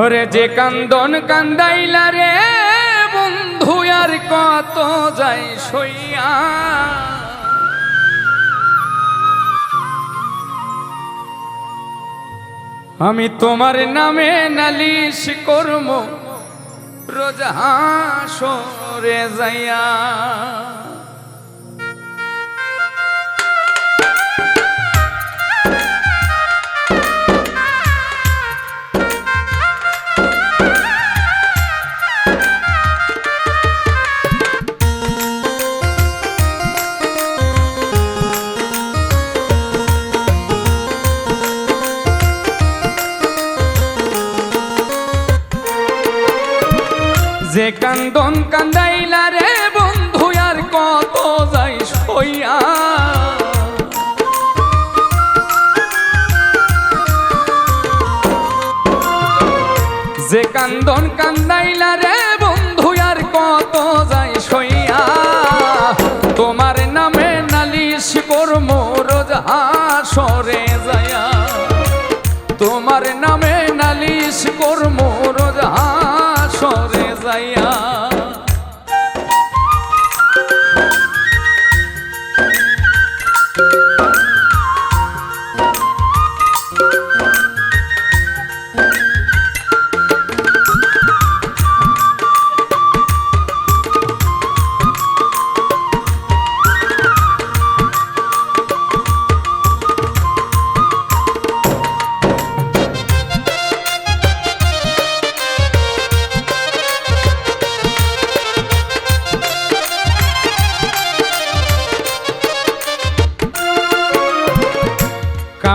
ওরে যে কান্দন কান্দাইলা রে, বন্ধু, আর কত যাই সইয়া। আমি তোমার নামে নালিশ করম, রোজ হাসরে যাইয়া। কান্দন কান্দাইলা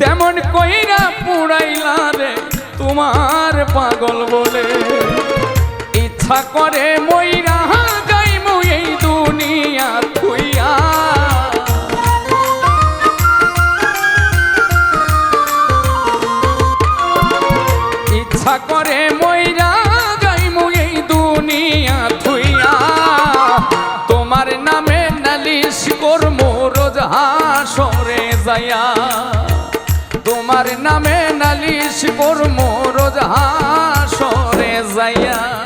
তেমন কইরা পুরাইলা রে, তোমার পাগল বলে। ইচ্ছা করে মইরা যাইমু এই দুনিয়া থুইয়া ইচ্ছা করে মইরা যাইমু এই দুনিয়া থুইয়া তোমার নামে নালিশ করমু, রোজ হাসরে যাইয়া। তোমার নামে নালিশ করমো রোজ হাসরে যাইয়া।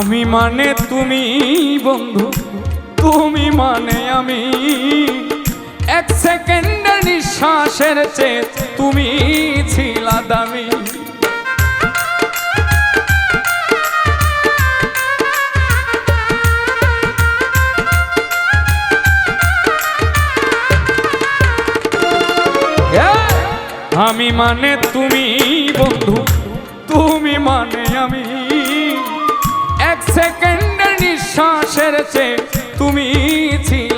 আমি মানে তুমি, বন্ধু। তুমি মানে আমি। এক সেকেন্ডের নিঃশ্বাসের চেয়ে তুমি ছিলা দামি। আমি মানে তুমি, বন্ধু। তুমি মানে আমি। সেকেন্ডের নিঃশ্বাসের চেয়ে তুমি ছিলা।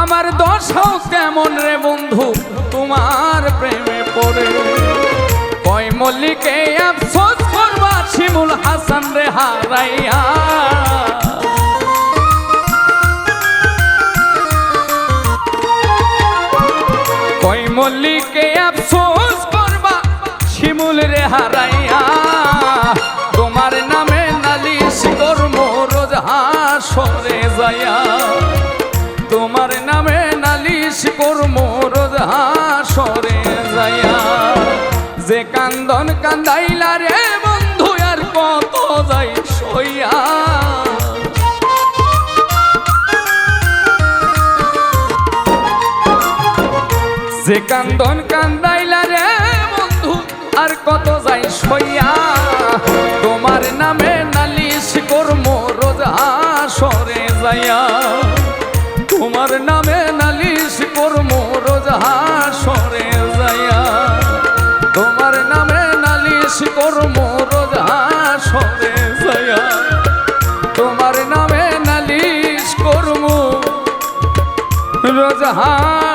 আমার দশাও কেমন রে বন্ধু? তোমার প্রেমে পড়ে। কয় মল্লিকে, আফসোস করবা শিমুল হাসান রে হারাইয়া। কই মল্লিকে, আফসোস করবা শিমুল রে হারাইয়া। তোমার নামে নালিশ করম রোজ হাসরে যায়া হাসরে যায়া যে কান্দন কান্দাইলা রে বন্ধু, আর কত যাই সইয়া। যে কান্দন কান্দাইলা রে বন্ধু, আর কত যাই সইয়া। তোমার নামে নালিশ কর্ম, রোজ হাসরে যাইয়া। তোমার নামে রোজ হাসরে যায়া তোমার নামে নালিশ করম রোজ হাসরে যায়া তোমার নামে নালিশ করম রোজ হা